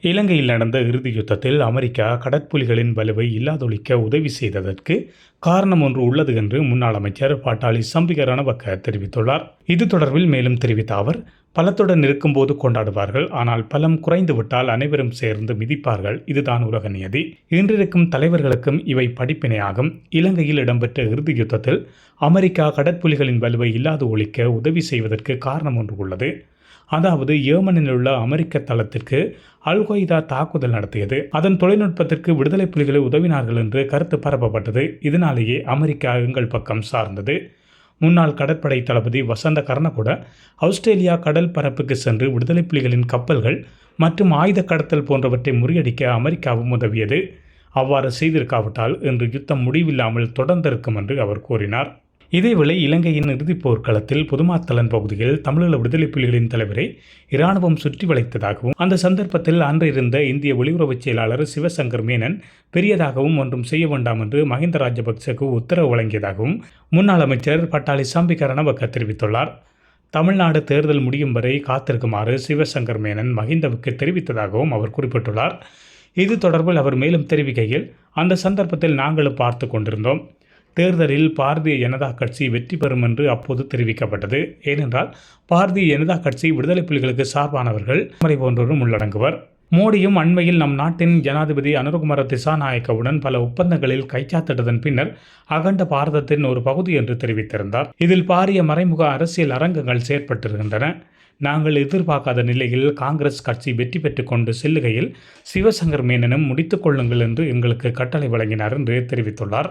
இலங்கையில் நடந்த இறுதி யுத்தத்தில் அமெரிக்கா கடற்புலிகளின் வலுவை இல்லாதொழிக்க உதவி செய்ததற்கு காரணம் ஒன்று உள்ளது என்று முன்னாள் அமைச்சர் பாட்டாளி சம்பிக ரணவக்க தெரிவித்துள்ளார். இது தொடர்பில் மேலும் தெரிவித்த அவர் பலத்துடன் இருக்கும்போது கொண்டாடுவார்கள். ஆனால் பலம் குறைந்துவிட்டால் அனைவரும் சேர்ந்து மிதிப்பார்கள். இதுதான் உலக நியதி. இன்றிருக்கும் தலைவர்களுக்கும் இவை படிப்பினையாகும். இலங்கையில் இடம்பெற்ற இறுதி யுத்தத்தில் அமெரிக்கா கடற்புலிகளின் வலுவை இல்லாது ஒழிக்க உதவி செய்வதற்கு காரணம் ஒன்று உள்ளது. அதாவது ஏமனில் உள்ள அமெரிக்க தளத்திற்கு அல் கொய்தா தாக்குதல் நடத்தியது. அதன் தொழில்நுட்பத்திற்கு விடுதலை புலிகளை உதவினார்கள் என்று கருத்து பரப்பப்பட்டது. இதனாலேயே அமெரிக்கா எங்கள் பக்கம் சார்ந்தது. முன்னாள் கடற்படை தளபதி வசந்த கர்ணகுட ஆஸ்திரேலியா கடல் பரப்புக்கு சென்று விடுதலை புலிகளின் கப்பல்கள் மற்றும் ஆயுத கடத்தல் போன்றவற்றை முறியடிக்க அமெரிக்காவும் உதவியது. அவ்வாறு செய்திருக்காவிட்டால் இன்று யுத்தம் முடிவில்லாமல் தொடர்ந்திருக்கும் என்று அவர் கூறினார். இதேவேளை இலங்கையின் இறுதிப் போர்க்களத்தில் புதுமாத்தலன் பகுதியில் தமிழீழ விடுதலை புலிகளின் தலைவரை இராணுவம் சுற்றி வளைத்ததாகவும் அந்த சந்தர்ப்பத்தில் அன்று இருந்த இந்திய வெளியுறவுச் செயலாளர் சிவசங்கர் மேனன் பெரியதாகவும் ஒன்றும் செய்ய வேண்டாம் என்று மஹிந்த ராஜபக்சக்கு உத்தரவு வழங்கியதாகவும் முன்னாள் அமைச்சர் பட்டாளி சாம்பிக ரணவக்க தெரிவித்துள்ளார். தமிழ்நாடு தேர்தல் முடியும் வரை காத்திருக்குமாறு சிவசங்கர் மேனன் மஹிந்தவுக்கு தெரிவித்ததாகவும் அவர் குறிப்பிட்டுள்ளார். இது தொடர்பில் அவர் மேலும் தெரிவிக்கையில் அந்த சந்தர்ப்பத்தில் நாங்களும் பார்த்து கொண்டிருந்தோம். தேர்தலில் பாரதிய ஜனதா கட்சி வெற்றி பெறும் என்று அப்போது தெரிவிக்கப்பட்டது. ஏனென்றால் பாரதிய ஜனதா கட்சி விடுதலை புலிகளுக்கு சார்பானவர்கள் முறை போன்றோரும் உள்ளடங்குவர். மோடியும் அண்மையில் நம் நாட்டின் ஜனாதிபதி அனுரகுமார திசாநாயக்கவுடன் பல ஒப்பந்தங்களில் கைச்சாத்திட்டதன் பின்னர் அகண்ட பாரதத்தின் ஒரு பகுதி என்று தெரிவித்திருந்தார். இதில் பாரிய மறைமுக அரசியல் அரங்கங்கள் செயற்பட்டிருக்கின்றன. நாங்கள் எதிர்பார்க்காத நிலையில் காங்கிரஸ் கட்சி வெற்றி பெற்றுக்கொண்டு செல்லுகையில் சிவசங்கர் மேனனும் முடித்துக் கொள்ளுங்கள் என்று எங்களுக்கு கட்டளை வழங்கினார் என்று தெரிவித்துள்ளார்.